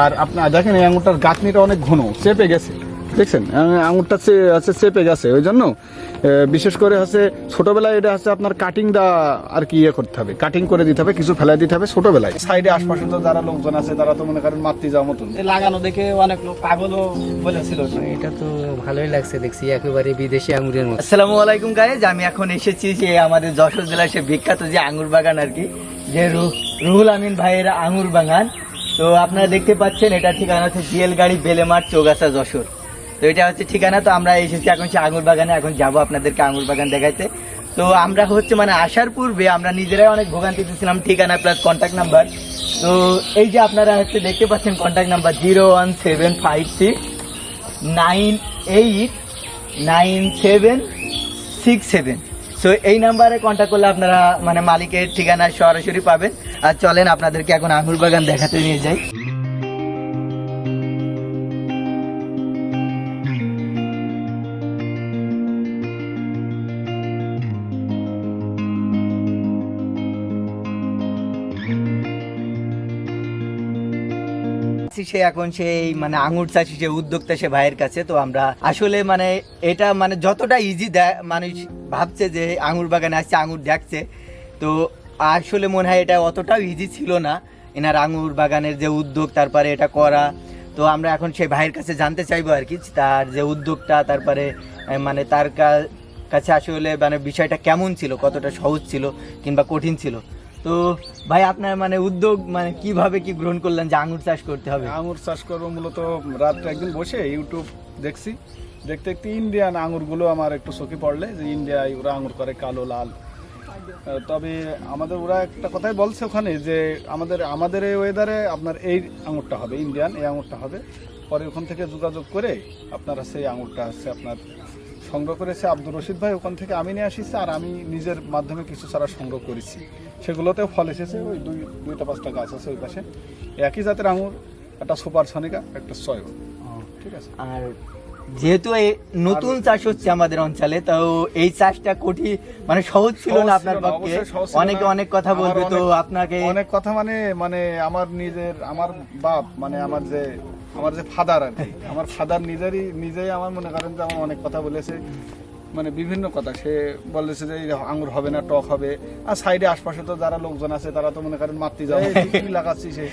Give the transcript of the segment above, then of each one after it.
আর আপনার দেখেন এই আঙুরটার গাঁথনিটা অনেক ঘন চেপে গেছে। দেখছেন? আঙুরটা হচ্ছে চেপে গেছে। ওই জন্য বিশেষ করে হচ্ছে ছোটবেলায় এটা হচ্ছে আপনার কাটিংটা আর কি ইয়ে করতে হবে। কাটিং করে দিতে হবে কিছু ফেলাই দিতে হবে ছোটবেলায়। সাইডে আশপাশে তো যারা লোকজন আছে তারা তো মনে করেন মাতৃ যাওয়ার মতন। লাগানো দেখে অনেক লোক পাগলও বলেছিল। এটা তো ভালোই লাগছে দেখছি একেবারে বিদেশি আঙুরের মতো। আসসালামু আলাইকুম গাইজ আমি এখন এসেছি যে আমাদের যশোর জেলার সে বিখ্যাত যে আঙুর বাগান আর কি যে রুহুল আমিন ভাইয়ের আঙুর বাগান। তো আপনারা দেখতে পাচ্ছেন, এটা ঠিকানা হচ্ছে জিএল গাড়ি বেলেমার চৌগাছা যশোর। তো এটা হচ্ছে ঠিকানা, তো আমরা এসেছি এখন সে আঙুর বাগানে, এখন যাব আপনাদেরকে আঙুর বাগান দেখাইতে। তো আমরা হচ্ছে মানে আসার পূর্বে আমরা নিজেরাই অনেক ভোগান্তি ছিলাম ঠিকানা প্লাস কন্ট্যাক্ট নাম্বার তো এই যে আপনারা হচ্ছে দেখতে পাচ্ছেন contact number zero one seven five six nine eight nine seven six seven. So এই নাম্বারে কন্ট্যাক্ট করলে আপনারা মানে মালিকের ঠিকানা সরাসরি পাবেন। আর চলেন আপনাদেরকে এখন আঙুর বাগান দেখাতে নিয়ে যাই। সে এখন সেই মানে আঙুর চাষি, সে উদ্যোক্তা সে ভাইয়ের কাছে। তো আমরা আসলে মানে এটা মানে যতটা ইজি দেয়, মানুষ ভাবছে যে আঙুর বাগানে আসছে, আঙুর দেখছে। তো আসলে মনে হয় এটা অতটাও ইজি ছিল না। এনার আঙুর বাগানের যে উদ্যোগ, তারপরে এটা করা। তো আমরা এখন সেই ভাইয়ের কাছে জানতে চাইব আর কি, তার যে উদ্যোগটা, তারপরে মানে তার কাছে আসলে মানে বিষয়টা কেমন ছিল, কতটা সহজ ছিল কিংবা কঠিন ছিল। তো ভাই, আপনার মানে উদ্যোগ মানে কীভাবে কি গ্রহণ করলেন যে আঙুর চাষ করতে হবে? আঙুর চাষ করব মূলত রাত্রে একদিন বসে ইউটিউব দেখছি। দেখতে দেখতে ইন্ডিয়ান আঙুরগুলো আমার একটু চোখে পড়লে, যে ইন্ডিয়ায় ওরা আঙুর করে কালো, লাল। তবে আমাদের ওরা একটা কথাই বলছে ওখানে যে আমাদের আমাদের এই ওয়েদারে আপনার এই আঙুরটা হবে ইন্ডিয়ান এই আঙুরটা হবে। পরে ওখান থেকে যোগাযোগ করে আপনারা সেই আঙুরটা আছে আপনার সংগ্রহ করেছে আব্দুর রশিদ ভাই। ওখান থেকে আমি নিয়ে আসিছি আর আমি নিজের মাধ্যমে কিছু চারা সংগ্রহ করেছি। সেগুলোতেও ফল এসেছে ওই দুই দুইটা পাঁচটা গাছ আছে ওই পাশে। একই জাতের আঙুর একটা সুপার সনিকা একটা সয় ঠিক আছে? আর যেহেতু এই নতুন চাষ হচ্ছে আমাদের অঞ্চলে তো এই চাষটা কঠিন মানে সহজ ছিল না আপনার পক্ষে? অনেকে অনেক কথা বলবে তো আপনাকে অনেক কথা মানে মানে আমার নিজের আমার বাপ মানে আমার যে আমার যে ফাদার আর আমার ফাদার নিজেরই নিজেই আমার মনে করেন যে আমার অনেক কথা বলেছে। মানে বিভিন্ন কথা সে বলেছে যে আঙুর হবে না টক হবে। আর সাইডে আশপাশে তো যারা লোকজন আছে তারা তো মনে করেন মাতৃ যাবে লাগাচ্ছি সে।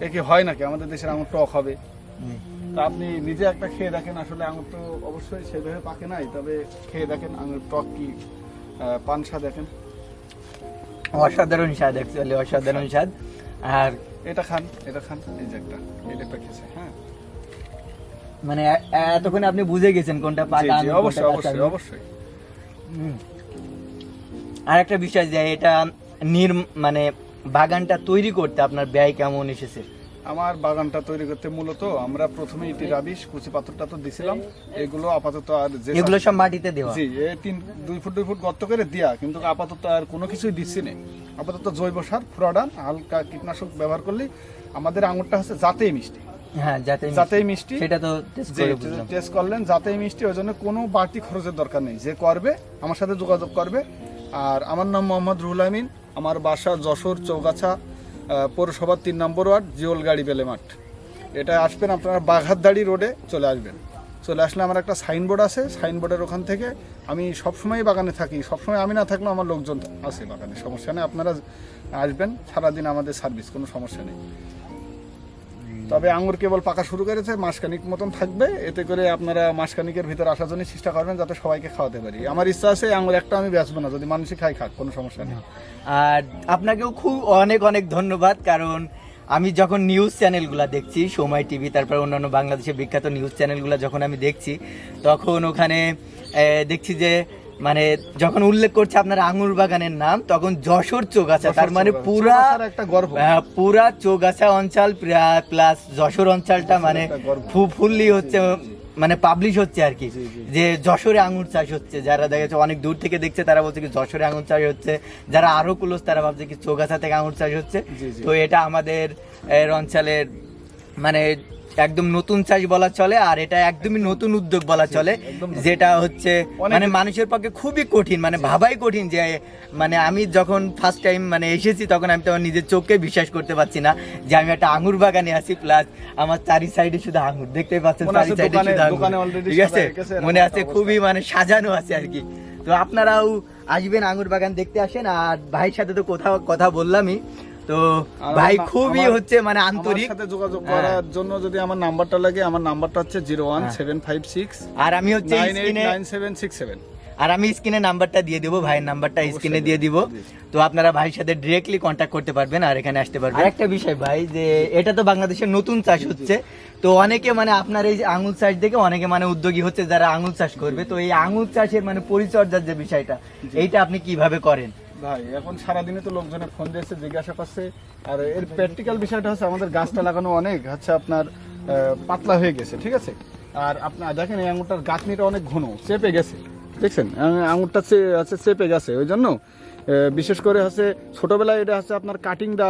এ কি হয় নাকি? আমাদের দেশের আঙুর টক হবে। তা আপনি নিজে একটা খেয়ে দেখেন আসলে আঙুর তো অবশ্যই সেভাবে পাকে নাই তবে খেয়ে দেখেন আঙুর টক কি আহ, পান স্বাদ দেখেন। অসাধারণ স্বাদ অ্যাকচুয়ালি অসাধারণ স্বাদ। আর এটা খান এটা খান এই যে একটা এটা একটা খেয়েছে হ্যাঁ। মানে এতক্ষণে আপনি বুঝে গেছেন কোনটা পাকা আঙুর, অবশ্যই অবশ্যই অবশ্যই। আর একটা বিষয় যে এটা নির মানে বাগানটা তৈরি করতে আপনার ব্যয় কেমন এসেছে? আমার বাগানটা তৈরি করতে মূলত আমরা প্রথমে ইটি রাবিশ কুচি পাথরটা তো দিছিলাম। এগুলো আপাতত আর যে এগুলো সব মাটিতে দেওয়া। জি এ তিন দুই ফুট দুই ফুট গর্ত করে দিয়া কিন্তু আপাতত আর কোনো কিছুই দিচ্ছি না আপাতত জৈব সার ফ্রডান হালকা কীটনাশক ব্যবহার করলে আমাদের আঙুরটা হচ্ছে জাতেই মিষ্টি। হ্যাঁ যাতেই মিষ্টি। সেটা তো টেস্ট করলেন মিষ্টি ওই জন্য কোনো বাড়তি খরচের দরকার নেই। যে করবে আমার সাথে যোগাযোগ করবে। আর আমার নাম মোহাম্মদ রুহুল আমিন আমার বাসা যশোর চৌগাছা। পৌরসভার তিন নম্বর ওয়ার্ড জিওল গাড়ি বেলে মাঠ। এটা আসবেন আপনারা বাঘাতদাড়ি রোডে চলে আসবেন। চলে আসলে আমার একটা সাইনবোর্ড আছে, সাইনবোর্ডের ওখান থেকে আমি সবসময় বাগানে থাকি। সবসময় আমি না থাকলেও আমার লোকজন আছে বাগানে, সমস্যা নেই। আপনারা আসবেন, সারাদিন আমাদের সার্ভিস, কোনো সমস্যা নেই। তবে আঙুর কেবল পাকা শুরু করেছে, মাসখানিক মতন থাকবে। এতে করে আপনারা মাসখানিকের ভিতরে আসার জন্য চেষ্টা করবেন যাতে সবাইকে খাওয়াতে পারি। আমার ইচ্ছা আছে আঙুর একটা আমি বেচবো না, যদি মানুষই খাই খাক, কোনো সমস্যা নেই। আর আপনাকেও খুব অনেক অনেক ধন্যবাদ, কারণ আমি যখন নিউজ চ্যানেলগুলো দেখছি, সময় টিভি, তারপর অন্যান্য বাংলাদেশের বিখ্যাত নিউজ চ্যানেলগুলো যখন আমি দেখছি, তখন ওখানে দেখছি যে মানে যখন উল্লেখ করছে আপনার আঙুর বাগানের নাম তখন যশোর চৌগাছা তার মানে। পুরা একটা গর্ব। পুরা চৌগাছা অঞ্চল প্লাস যশোর অঞ্চলটা মানে একটা গর্ব। ফুললি হচ্ছে মানে পাবলিশ হচ্ছে আর কি যে যশোরে আঙুর চাষ হচ্ছে যারা দেখা যাচ্ছে অনেক দূর থেকে দেখছে তারা বলছে কি যশোরে আঙুর চাষ হচ্ছে যারা আরও ক্লোজ তারা ভাবছে কি চৌগাছা থেকে আঙুর চাষ হচ্ছে। তো এটা আমাদের এর অঞ্চলের মানে একদম নতুন চাষ বলা চলে আর এটা একদমই নতুন উদ্যোগ বলা চলে যেটা হচ্ছে মানে মানুষের পক্ষে খুবই কঠিন মানে ভাবাই কঠিন যে মানে আমি যখন ফার্স্ট টাইম মানে এসেছি তখন আমি তো আমার নিজের চোখকে বিশ্বাস করতে পারছি না যে আমি একটা আঙুর বাগানে আছি প্লাস আমার চারি সাইডে শুধু আঙুর দেখতে পাচ্ছেন চারি সাইডে শুধু আঙুর ঠিক আছে? মনে আছে খুবই মানে সাজানো আছে আর কি। তো আপনারাও আসবেন আঙুর বাগান দেখতে আসেন আর ভাইয়ের সাথে তো কোথাও কথা বললামই। তো ভাই খুবই হচ্ছে মানে আন্তরিক। সাথে যোগাযোগ হ্যাঁ। করার জন্য যদি আমার নাম্বারটা লাগে আমার নাম্বারটা হচ্ছে zero one seven five six আর আমি হচ্ছে নাইন সেভেন সিক্স সেভেন। আর আমি স্ক্রিনে নাম্বারটা দিয়ে দেবো ভাইয়ের নাম্বারটা স্ক্রিনে দিয়ে দিব। তো আপনারা ভাইয়ের সাথে ডিরেক্টলি কন্ট্যাক্ট করতে পারবেন আর এখানে আসতে পারবেন। আরেকটা বিষয় ভাই যে এটা তো বাংলাদেশের নতুন চাষ হচ্ছে। তো অনেকে মানে আপনার এই যে আঙুল চাষ দেখে অনেকে মানে উদ্যোগী হচ্ছে যারা আঙুল চাষ করবে। তো এই আঙুল চাষের মানে পরিচর্যার যে বিষয়টা এইটা আপনি কীভাবে করেন? ভাই, এখন সারাদিনে তো লোকজনে ফোন দিয়েছে, জিজ্ঞাসা করছে। আর এর প্র্যাকটিক্যাল বিষয়টা হচ্ছে, আমাদের গাছটা লাগানো অনেক, হচ্ছে আপনার পাতলা হয়ে গেছে, ঠিক আছে? আর আপনার, দেখেন এই আঙুরটার গাঁথনিটা অনেক ঘন, চেপে গেছে, দেখছেন? আঙুরটা হচ্ছে চেপে গেছে, ওই জন্য বিশেষ করে হচ্ছে ছোটবেলায় এটা হচ্ছে আপনার কাটিংটা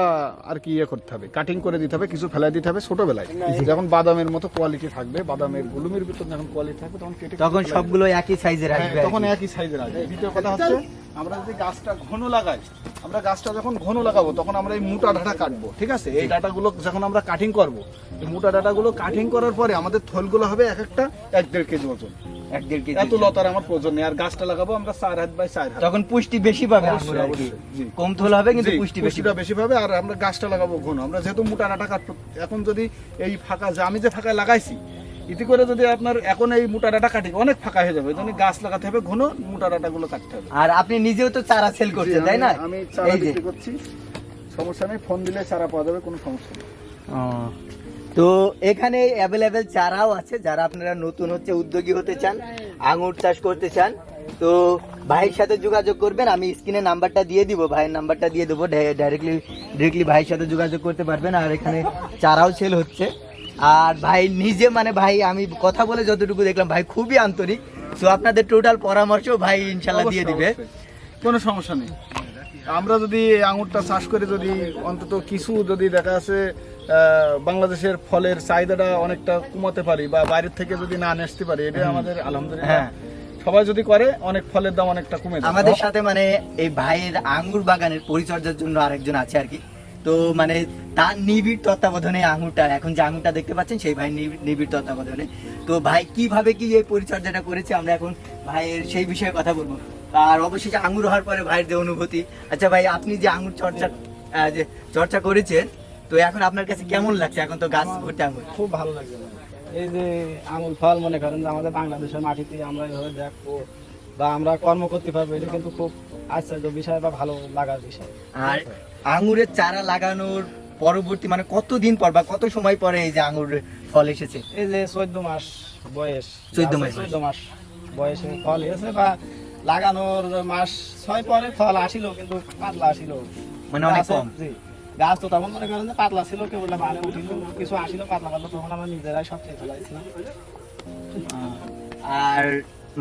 আর কি ইয়ে করতে হবে কাটিং করে দিতে হবে কিছু ফেলাই দিতে হবে ছোটবেলায় যখন বাদামের মতো কোয়ালিটি থাকবে বাদামের গুলুমের ভিতর যখন কোয়ালিটি থাকবে তখন কেটে তখন। সবগুলো একই সাইজের হ্যাঁ, আসবে তখন। একই সাইজের আসবে দ্বিতীয় কথা হচ্ছে আমরা যদি গাছটা ঘন লাগাই আমরা গাছটা যখন ঘন লাগাবো তখন আমরা এই মোটা ডাটা কাটবো ঠিক আছে এই ডাটাগুলো যখন আমরা কাটিং করব এই মোটা ডাটাগুলো কাটিং করার পরে আমাদের থলগুলো হবে এক একটা এক দেড় কেজি ওজন এক দেড় কেজি এত লতার আমার প্রয়োজন নেই। আর গাছটা লাগাবো আমরা চার হাত বাই চার হাত। তখন পুষ্টি বেশি পাবে অবশ্যই, আঙুর আর কি। অবশ্যই, জি। কম থল হবে কিন্তু পুষ্টি পুষ্টিটা বেশি পাবে আর আমরা গাছটা লাগাবো ঘন। আমরা যেহেতু মোটা ডাটা কাটবো এখন যদি এই ফাঁকা যে আমি যে ফাঁকায় লাগাইছি ইতি করে যদি আপনার এখন এই মোটা ডাটা কাটি অনেক ফাঁকা হয়ে যাবে। জন্য গাছ লাগাতে হবে ঘন মোটা ডাটা গুলো কাটতে হবে। আর আপনি নিজেও তো চারা সেল করছেন তাই না? আমি- চারা বিক্রি করছি। সমস্যা নেই ফোন দিলে চারা পাওয়া যাবে কোনো সমস্যা নেই। তো এখানে অ্যাভেলেবেল চারাও আছে যারা আপনারা নতুন হচ্ছে উদ্যোগী হতে চান আঙুর চাষ করতে চান তো ভাইয়ের সাথে যোগাযোগ করবেন আমি স্ক্রিনে নাম্বারটা দিয়ে দিব ভাইয়ের নাম্বারটা দিয়ে দেবো ডাইরেক্টলি ডিরেক্টলি ভাইয়ের সাথে যোগাযোগ করতে পারবেন আর এখানে চারাও সেল হচ্ছে। আর ভাই নিজে মানে ভাই আমি কথা বলে যতটুকু দেখলাম ভাই খুবই আন্তরিক তো আপনাদের টোটাল পরামর্শ ভাই ইনশাল্লাহ দিয়ে দিবে। কোনো সমস্যা নেই। আমরা যদি আঙুরটা চাষ করে যদি অন্তত কিছু যদি দেখা আছে বাংলাদেশের ফলের চাহিদাটা অনেকটা কমাতে পারি বা বাইরের থেকে যদি না আসতে পারি এটা আমাদের আলহামদুলিল্লাহ। হ্যাঁ। সবাই যদি করে অনেক ফলের দাম অনেকটা কমে যাবে আমাদের সাথে মানে এই ভাইয়ের আঙ্গুর বাগানের পরিচর্যার জন্য আরেকজন আছে আর কি। তো মানে তার নিবিড় তত্ত্বাবধানে আঙুরটা এখন যে আঙুরটা দেখতে পাচ্ছেন সেই ভাই নিবিড় তত্ত্বাবধানে। তো ভাই কীভাবে কি এই পরিচর্যাটা করেছে? আমরা এখন ভাইয়ের সেই বিষয়ে কথা বলব। আর অবশেষে আঙুর হওয়ার পরে ভাইয়ের যে অনুভূতি। আচ্ছা ভাই আপনি যে আঙুর চর্চা যে চর্চা করেছেন তো এখন আপনার কাছে কেমন লাগছে? এখন তো গাছ ভর্তি আঙুর। খুব ভালো লাগছে এই যে আঙুল ফল মনে করেন যে আমাদের বাংলাদেশের মাটিতে আমরা এভাবে দেখব বা আমরা কর্ম করতে পারব এটা কিন্তু খুব আশ্চর্য বিষয় বা ভালো লাগার বিষয়। আর আঙুরের চারা লাগানোর পরবর্তী মানে কতদিন পর বা কত সময় পরে এই যে আঙুর ফল এসেছে? এই যে চোদ্দ মাস বয়স। 14 মাস চোদ্দ মাস বয়সে ফল এসে বা লাগানোর মাস ছয় পরে ফল আসিল কিন্তু পাতলা আসিল। মানে অনেক কম? জি। গাছ তো তখন মনে করেন যে পাতলা ছিল কেবল মানে উঠিল কিছু আসিল পাতলা পাতলা তখন আমরা নিজেরাই সব খেয়ে ফেলাইছিলাম আর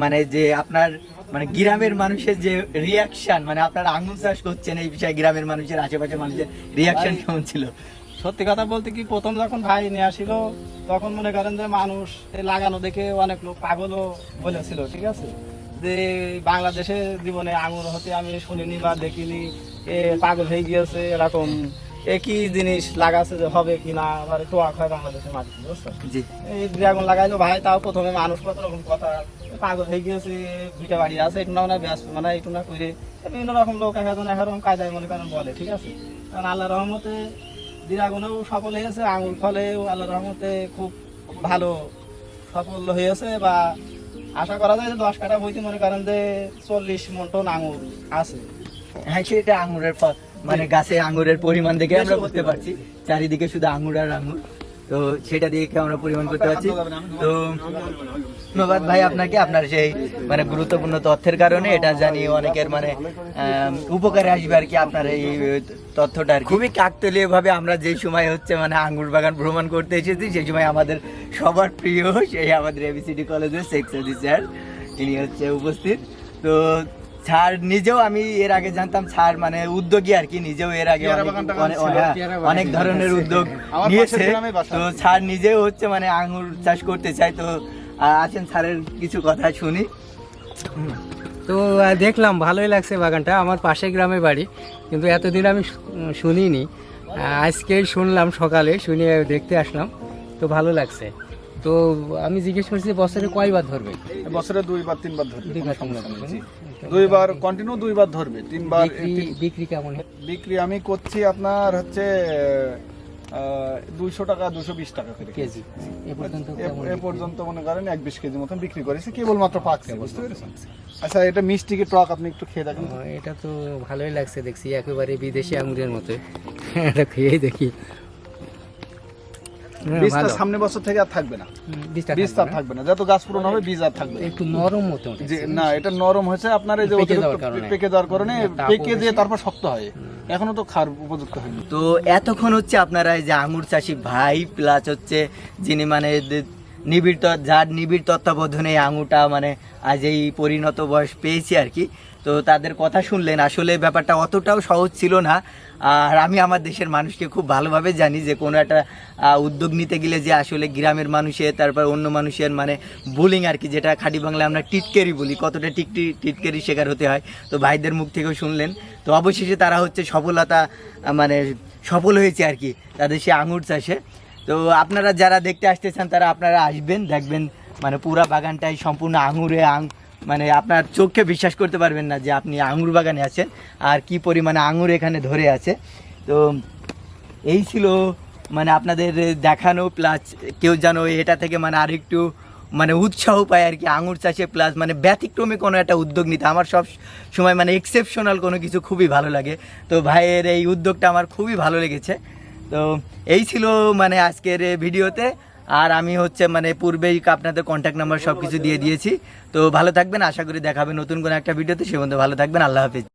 মানে যে আপনার মানে গ্রামের মানুষের যে রিয়াকশন মানে আপনারা আঙুল চাষ করছেন এই বিষয়ে গ্রামের মানুষের আশেপাশের মানুষের রিয়াকশন কেমন ছিল? সত্যি কথা বলতে কি প্রথম যখন ভাই নিয়ে আসিল তখন মনে করেন যে মানুষ এই লাগানো দেখে অনেক লোক পাগলও বলেছিল ঠিক আছে? যে বাংলাদেশে জীবনে আঙুর হতে আমি শুনিনি বা দেখিনি এ পাগল হয়ে গিয়েছে এরকম একই জিনিস লাগাচ্ছে যে হবে কি না আবার টোয়াক হয় বাংলাদেশের মাটিতে বুঝছ? জি। এই ড্রাগন লাগাইলো ভাই তাও প্রথমে মানুষ কত রকম কথা পাগল হয়ে গিয়েছে ভিটে বাড়ি আছে একটু না মানে ব্যস্ত মানে একটু না করে বিভিন্ন রকম লোক এখন এখন কায়দায় মনে করেন বলে ঠিক আছে? কারণ আল্লাহ রহমতে ড্রাগনেও সফল হয়েছে আঙুল ফলেও আল্লাহ রহমতে খুব ভালো সফল হয়েছে বা আশা করা যায় যে দশ কাটা বইতে মনে করেন যে চল্লিশ মন আঙুর আছে। হ্যাঁ সেটা আঙুরের ফল মানে গাছে আঙুরের পরিমাণ দেখে আমরা বুঝতে পারছি। চারিদিকে শুধু আঙুর আর আঙুর। তো সেটা দেখে আমরা পরিমাণ করতে পারছি? তো ধন্যবাদ ভাই আপনাকে। আপনার সেই মানে গুরুত্বপূর্ণ তথ্যের কারণে এটা জানিয়ে অনেকের মানে উপকারে আসবে আর কি আপনার এই তথ্যটা আর খুবই কাকতলীয় ভাবে আমরা যে সময় হচ্ছে মানে আঙ্গুর বাগান ভ্রমণ করতে এসেছি সেই সময় আমাদের সবার প্রিয় সেই আমাদের এবিসিডি কলেজের সেক্স স্যার তিনি হচ্ছে উপস্থিত তো ছাড় নিজেও আমি এর আগে জানতাম ছাড় মানে উদ্যোগী আর কি নিজেও এর আগে অনেক-। ধরনের উদ্যোগ নিয়েছে। তো ছাড় নিজেও হচ্ছে মানে আঙুর চাষ করতে চাই তো আছেন স্যারের কিছু কথা শুনি তো দেখলাম ভালোই লাগছে বাগানটা আমার পাশে গ্রামে বাড়ি কিন্তু এতদিন আমি শুনিনি। আজকেই শুনলাম সকালে শুনে দেখতে আসলাম তো ভালো লাগছে। তো আমি জিজ্ঞেস করছি বছরে কয়বার ধরবে? বছরে দুইবার তিনবার ধরবে। দুইবার কন্টিনিউ দুইবার ধরবে তিনবার বিক্রি কেমন? বিক্রি আমি করছি আপনার হচ্ছে দুইশো টাকা দুশো বিশ টাকা করে কেজি। এ পর্যন্ত মনে করেন এক বিশ কেজি মতন বিক্রি করেছি কেবলমাত্র পাকছে বুঝতে পেরেছেন? আচ্ছা এটা মিষ্টি কি টক? আপনি একটু খেয়ে দেখেন। এটা তো ভালোই লাগছে দেখছি একেবারে বিদেশি আঙুরের মতো। এটা খেয়েই দেখি। হ্যাঁ, বীজটা সামনে বছর থেকে আর থাকবে না। বীজটা থাকবে না? যত গাছ পূরণ হবে বীজ আর থাকবে একটু নরম মতো না এটা নরম হয়েছে আপনার এই যে পেকে যাওয়ার কারণে। পেকে যাওয়ার কারণে পেকে যে তারপর শক্ত হয়। এখনও তো খার উপযুক্ত হয়নি। তো এতক্ষণ হচ্ছে আপনারা এই যে আঙুর চাষি ভাই প্লাস হচ্ছে যিনি মানে নিবিড় যার নিবিড় তত্ত্বাবধানে এই আঙুরটা মানে আজ এই পরিণত বয়স পেয়েছি আর কি। তো তাদের কথা শুনলেন। আসলে ব্যাপারটা অতটাও সহজ ছিল না। আর আমি আমার দেশের মানুষকে খুব ভালোভাবে জানি যে, কোনো একটা উদ্যোগ নিতে গেলে যে আসলে গ্রামের মানুষের, তারপর অন্য মানুষের মানে বুলিং আর কি, যেটা খাঁটি বাংলায় আমরা টিটকেরি বলি, কতটা টিকটি টিটকেরি শিকার হতে হয়। তো ভাইদের মুখ থেকেও শুনলেন। তো অবশেষে তারা হচ্ছে সফলতা মানে সফল হয়েছে আর কি। তাদের সে আঙুর চাষে। তো আপনারা যারা দেখতে আসতে চান তারা আপনারা আসবেন, দেখবেন মানে পুরা বাগানটাই সম্পূর্ণ আঙুরে আং মানে আপনার চোখে বিশ্বাস করতে পারবেন না যে আপনি আঙুর বাগানে আছেন আর কি পরিমাণে আঙুর এখানে ধরে আছে। তো এই ছিল মানে আপনাদের দেখানো প্লাস কেউ যেন এটা থেকে মানে আরেকটু মানে উৎসাহ পায় আর কি আঙুর চাষে প্লাস মানে ব্যতিক্রমে কোনো একটা উদ্যোগ নিতে। আমার সব সময় মানে এক্সেপশনাল কোনো কিছু খুবই ভালো লাগে। তো ভাইয়ের এই উদ্যোগটা আমার খুবই ভালো লেগেছে। তো এই ছিল মানে আজকের ভিডিওতে। আর আমি হচ্ছে মানে পূর্বেই আপনাদের কন্ট্যাক্ট নাম্বার সব কিছু দিয়ে দিয়েছি। তো ভালো থাকবেন, আশা করি দেখাবে নতুন কোনো একটা ভিডিওতে। সে বন্ধু ভালো থাকবেন, আল্লাহ হাফিজ।